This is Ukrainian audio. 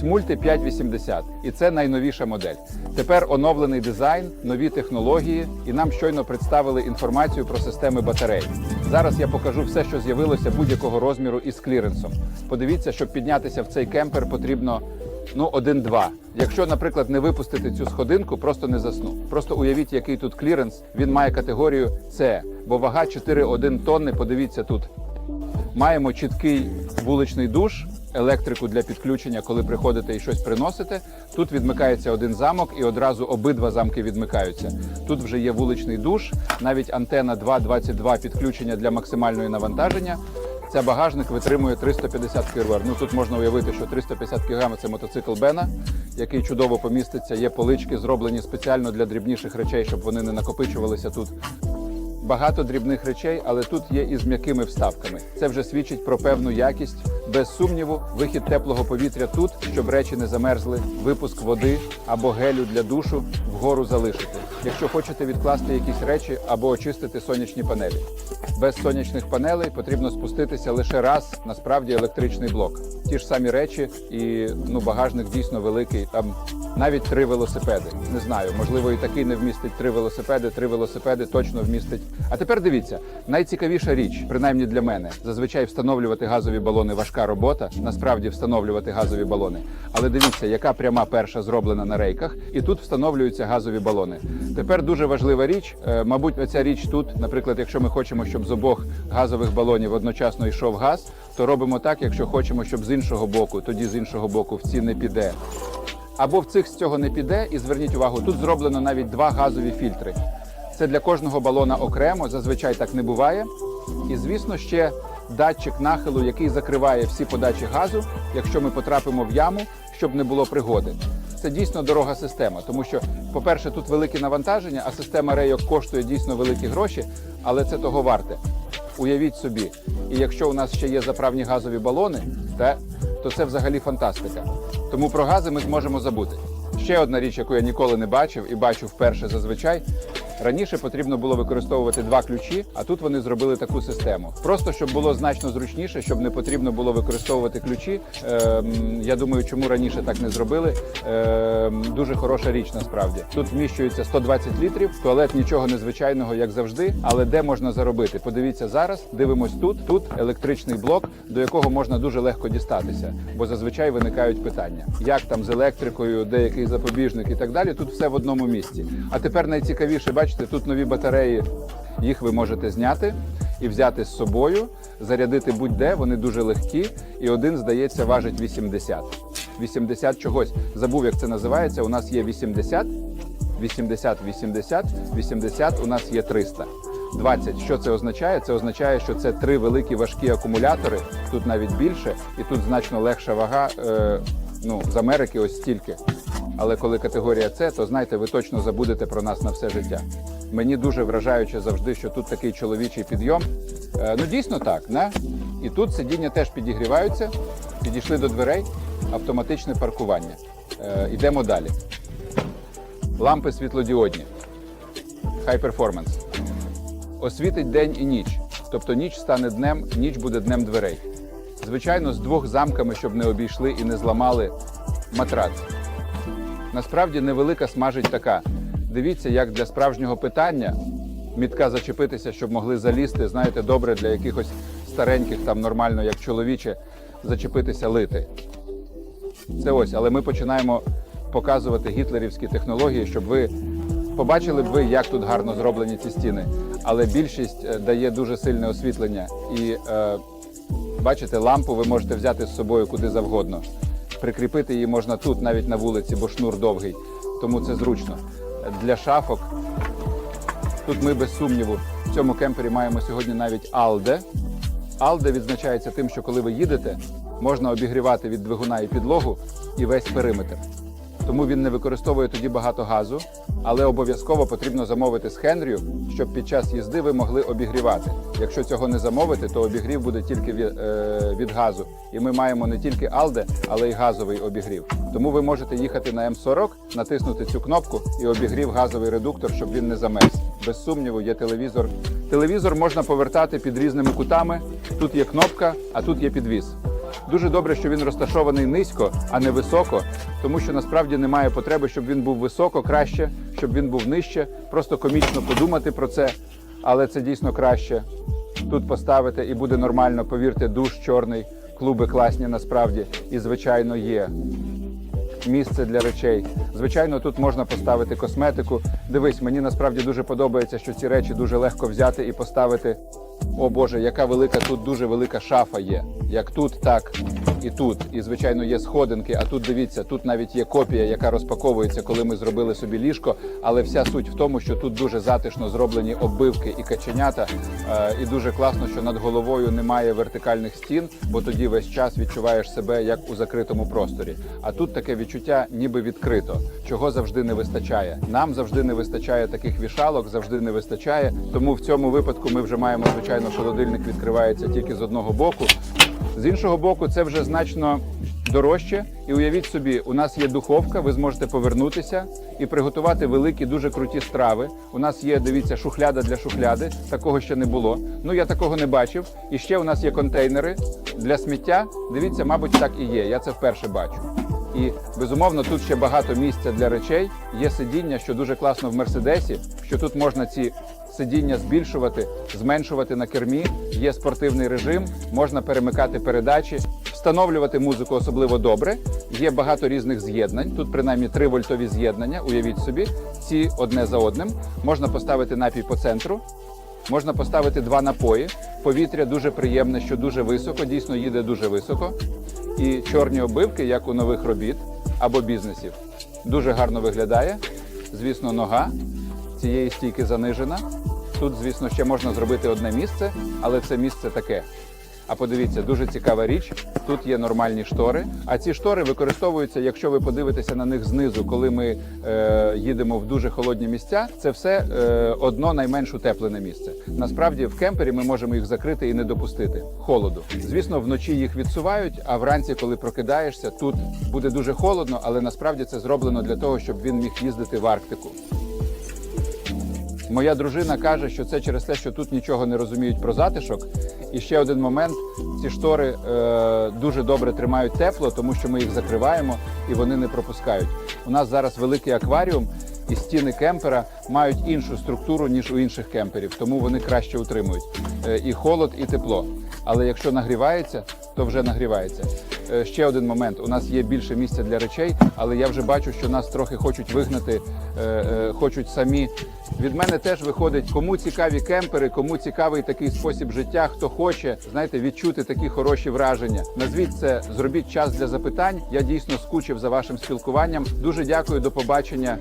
Ось мульти 580, і це найновіша модель. Тепер оновлений дизайн, нові технології, і нам щойно представили інформацію про системи батарей. Зараз я покажу все, що з'явилося будь-якого розміру із кліренсом. Подивіться, щоб піднятися в цей кемпер, потрібно ну один-два. Якщо, наприклад, не випустити цю сходинку, просто не засну. Просто уявіть, який тут кліренс. Він має категорію С, бо вага 4,1 тонни. Подивіться тут. Маємо чіткий вуличний душ, електрику для підключення, коли приходите і щось приносите. Тут відмикається один замок, і одразу обидва замки відмикаються. Тут вже є вуличний душ, навіть антена 2.22 підключення для максимальної навантаження. Ця багажник витримує 350 кг. Ну тут можна уявити, що 350 кг – це мотоцикл Бена, який чудово поміститься. Є полички, зроблені спеціально для дрібніших речей, щоб вони не накопичувалися тут. Багато дрібних речей, але тут є і з м'якими вставками. Це вже свідчить про певну якість. Без сумніву, вихід теплого повітря тут, щоб речі не замерзли, випуск води або гелю для душу вгору залишити. Якщо хочете відкласти якісь речі або очистити сонячні панелі. Без сонячних панелей потрібно спуститися лише раз, насправді електричний блок. Ті ж самі речі, і ну багажник дійсно великий. Там навіть три велосипеди. Не знаю, можливо, і такий не вмістить три велосипеди. Три велосипеди точно вмістить. А тепер дивіться, найцікавіша річ, принаймні для мене, зазвичай встановлювати газові балони важка робота. Насправді встановлювати газові балони. Але дивіться, яка пряма перша зроблена на рейках, і тут встановлюються газові балони. Тепер дуже важлива річ. е, Мабуть, оця річ тут, наприклад, якщо ми хочемо, щоб з обох газових балонів одночасно йшов газ, то робимо так, якщо хочемо, щоб з іншого боку, тоді з іншого боку в ці не піде. Або в цих з цього не піде, і зверніть увагу, тут зроблено навіть два газові фільтри. Це для кожного балона окремо, зазвичай так не буває. І звісно, ще датчик нахилу, який закриває всі подачі газу, якщо ми потрапимо в яму, щоб не було пригоди. Це дійсно дорога система, тому що, по-перше, тут велике навантаження, а система рейок коштує дійсно великі гроші, але це того варте. Уявіть собі, і якщо у нас ще є заправні газові балони, та, то це взагалі фантастика. Тому про гази ми зможемо забути. Ще одна річ, яку я ніколи не бачив і бачу вперше зазвичай. Раніше потрібно було використовувати два ключі, а тут вони зробили таку систему. Просто щоб було значно зручніше, щоб не потрібно було використовувати ключі. Ем, я думаю, чому раніше так не зробили. Ем, дуже хороша річ насправді. Тут вміщується 120 літрів. Туалет нічого незвичайного, як завжди. Але де можна заробити? Подивіться зараз. Дивимось тут. Тут електричний блок, до якого можна дуже легко дістатися, бо зазвичай виникають питання: як там з електрикою, деякий запобіжник і так далі. Тут все в одному місці. А тепер найцікавіше, бачите, тут нові батареї. Їх ви можете зняти і взяти з собою, зарядити будь-де. Вони дуже легкі, і один, здається, важить 80. 80 чогось. Забув, як це називається. У нас є 80, 80, 80, 80, у нас є 300. 20. Що це означає? Це означає, що це три великі важкі акумулятори. Тут навіть більше, і тут значно легша вага. Е, ну, з Америки ось стільки. Але коли категорія С, то знайте, ви точно забудете про нас на все життя. Мені дуже вражаюче завжди, що тут такий чоловічий підйом. Е, ну дійсно так, не? І тут сидіння теж підігріваються. Підійшли до дверей, автоматичне паркування. Е, йдемо далі. Лампи світлодіодні. High performance. Освітить день і ніч. Тобто ніч стане днем, ніч буде днем дверей. Звичайно, з двох замками, щоб не обійшли і не зламали матрац. Насправді невелика смажить така. Дивіться, як для справжнього питання мітка зачепитися, щоб могли залізти. Знаєте, добре для якихось стареньких, там нормально, як чоловіче, зачепитися лити. Це ось, але ми починаємо показувати гітлерівські технології, щоб ви побачили б ви, як тут гарно зроблені ці стіни. Але більшість е, дає дуже сильне освітлення. І е, бачите, лампу ви можете взяти з собою куди завгодно. Прикріпити її можна тут, навіть на вулиці, бо шнур довгий, тому це зручно. Для шафок Тут ми без сумніву в цьому кемпері маємо сьогодні навіть Алде. Алде відзначається тим, що коли ви їдете, можна обігрівати від двигуна і підлогу і весь периметр. Тому він не використовує тоді багато газу, але обов'язково потрібно замовити з Хенрію, щоб під час їзди ви могли обігрівати. Якщо цього не замовити, то обігрів буде тільки від, е, від газу. І ми маємо не тільки Алде, але й газовий обігрів. Тому ви можете їхати на М40, натиснути цю кнопку і обігрів газовий редуктор, щоб він не замерз. Без сумніву, є телевізор. Телевізор можна повертати під різними кутами. Тут є кнопка, а тут є підвіз. Дуже добре, що він розташований низько, а не високо, тому що насправді немає потреби, щоб він був високо, краще, щоб він був нижче. Просто комічно подумати про це, але це дійсно краще. Тут поставити і буде нормально, повірте, душ чорний, клуби класні насправді. І, звичайно, є місце для речей. Звичайно, тут можна поставити косметику. Дивись, мені насправді дуже подобається, що ці речі дуже легко взяти і поставити. О Боже, яка велика тут дуже велика шафа є. Як тут, так і тут. І звичайно є сходинки. А тут дивіться, тут навіть є копія, яка розпаковується, коли ми зробили собі ліжко. Але вся суть в тому, що тут дуже затишно зроблені оббивки і каченята. Е, І дуже класно, що над головою немає вертикальних стін, бо тоді весь час відчуваєш себе як у закритому просторі. А тут таке відчуття, ніби відкрито, чого завжди не вистачає. Нам завжди не вистачає таких вішалок, завжди не вистачає. Тому в цьому випадку ми вже маємо звичайно, холодильник відкривається тільки з одного боку. З іншого боку, це вже значно дорожче. І уявіть собі, у нас є духовка, ви зможете повернутися і приготувати великі, дуже круті страви. У нас є, дивіться, шухляда для шухляди. Такого ще не було. Ну я такого не бачив. І ще у нас є контейнери для сміття. Дивіться, мабуть, так і є. Я це вперше бачу. І безумовно тут ще багато місця для речей. Є сидіння, що дуже класно в мерседесі, що тут можна ці сидіння збільшувати, зменшувати на кермі. Є спортивний режим, можна перемикати передачі, встановлювати музику особливо добре. Є багато різних з'єднань. Тут принаймні 3 вольтові з'єднання. Уявіть собі, ці одне за одним. Можна поставити напій по центру. Можна поставити два напої. Повітря дуже приємне, що дуже високо, дійсно їде дуже високо. І чорні обивки, як у нових робіт або бізнесів. Дуже гарно виглядає. Звісно, нога цієї стійки занижена. Тут, звісно, ще можна зробити одне місце, але це місце таке. А подивіться, дуже цікава річ. Тут є нормальні штори. А ці штори використовуються, якщо ви подивитеся на них знизу, коли ми е, їдемо в дуже холодні місця. Це все е, одно найменш утеплене місце. Насправді в кемпері ми можемо їх закрити і не допустити холоду. Звісно, вночі їх відсувають, а вранці, коли прокидаєшся, тут буде дуже холодно, але насправді це зроблено для того, щоб він міг їздити в Арктику. Моя дружина каже, що це через те, що тут нічого не розуміють про затишок. І ще один момент: ці штори е, дуже добре тримають тепло, тому що ми їх закриваємо і вони не пропускають. У нас зараз великий акваріум, і стіни кемпера мають іншу структуру ніж у інших кемперів, тому вони краще утримують е, і холод, і тепло. Але якщо нагрівається, то вже нагрівається. Е, Ще один момент: у нас є більше місця для речей, але я вже бачу, що нас трохи хочуть вигнати, е, е, хочуть самі. Від мене теж виходить, кому цікаві кемпери, кому цікавий такий спосіб життя, хто хоче, знаєте, відчути такі хороші враження. Назвіть це, зробіть час для запитань. Я дійсно скучив за вашим спілкуванням. Дуже дякую, до побачення.